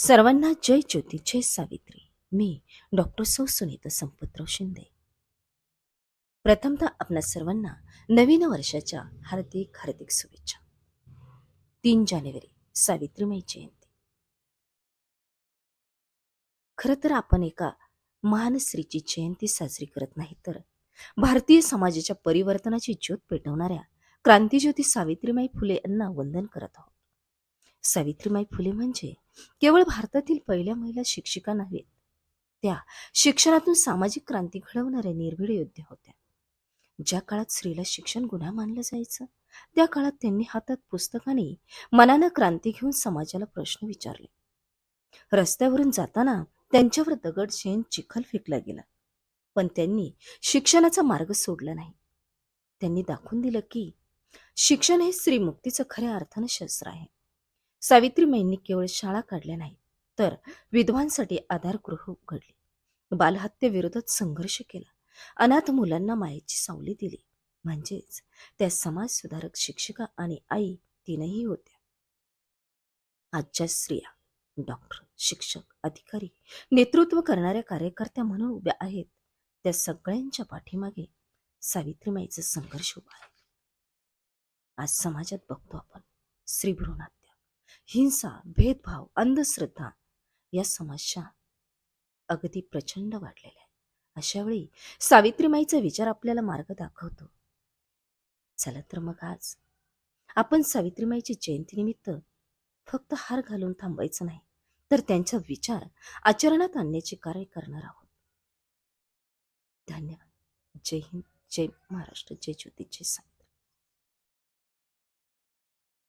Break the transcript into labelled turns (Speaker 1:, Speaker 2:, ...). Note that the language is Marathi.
Speaker 1: सर्वांना जय ज्योती जय सावित्री. मी डॉक्टर सौ सुनीता संपतराव शिंदे. प्रथमतः आपल्या सर्वांना नवीन वर्षाच्या हार्दिक हार्दिक शुभेच्छा. तीन जानेवारी सावित्रीमाई जयंती. खरं तर आपण एका महान स्त्रीची जयंती साजरी करत नाही तर भारतीय समाजाच्या परिवर्तनाची ज्योत पेटवणाऱ्या क्रांतीज्योती सावित्रीमाई फुले यांना वंदन करत आहोत. सावित्रीमाई फुले म्हणजे केवळ भारतातील पहिल्या महिला शिक्षिका नव्हेत त्या शिक्षणातून सामाजिक क्रांती घडवणाऱ्या निर्भीड योद्ध्या होत्या. ज्या काळात स्त्रीला शिक्षण गुन्हा मानलं जायचं त्या काळात त्यांनी हातात पुस्तकाने मनानं क्रांती घेऊन समाजाला प्रश्न विचारले. रस्त्यावरून जाताना त्यांच्यावर दगड शेण चिखल फेकला गेला पण त्यांनी शिक्षणाचा मार्ग सोडला नाही. त्यांनी दाखवून दिलं की शिक्षण हे स्त्रीमुक्तीचं खऱ्या अर्थानं शस्त्र आहे. सावित्रीमाईंनी केवळ शाळा काढल्या नाही तर विधवांसाठी आधारगृह उघडले. बालहत्येविरोधात संघर्ष केला. अनाथ मुलांना मायेची सावली दिली. म्हणजेच त्या समाज सुधारक शिक्षिका आणि आई तीनही होत्या. आजच्या स्त्रिया डॉक्टर शिक्षक अधिकारी नेतृत्व करणाऱ्या कार्यकर्त्या म्हणून उभ्या आहेत. त्या सगळ्यांच्या पाठीमागे सावित्रीमाईचा संघर्ष उभा आहे. आज समाजात बघतो आपण स्त्रीभ्रूणात हिंसा भेदभाव अंधश्रद्धा या समस्या अगदी प्रचंड वाढलेल्या आहेत. अशावेळी सावित्रीमाईचा विचार आपल्याला मार्ग दाखवतो. चला तर मग आज आपण सावित्रीमाईची जयंतीनिमित्त फक्त हार घालून थांबायचं नाही तर त्यांचा विचार आचरणात आणण्याचे कार्य करणार आहोत. धन्यवाद. जय हिंद जय महाराष्ट्र जय ज्योती जय साई.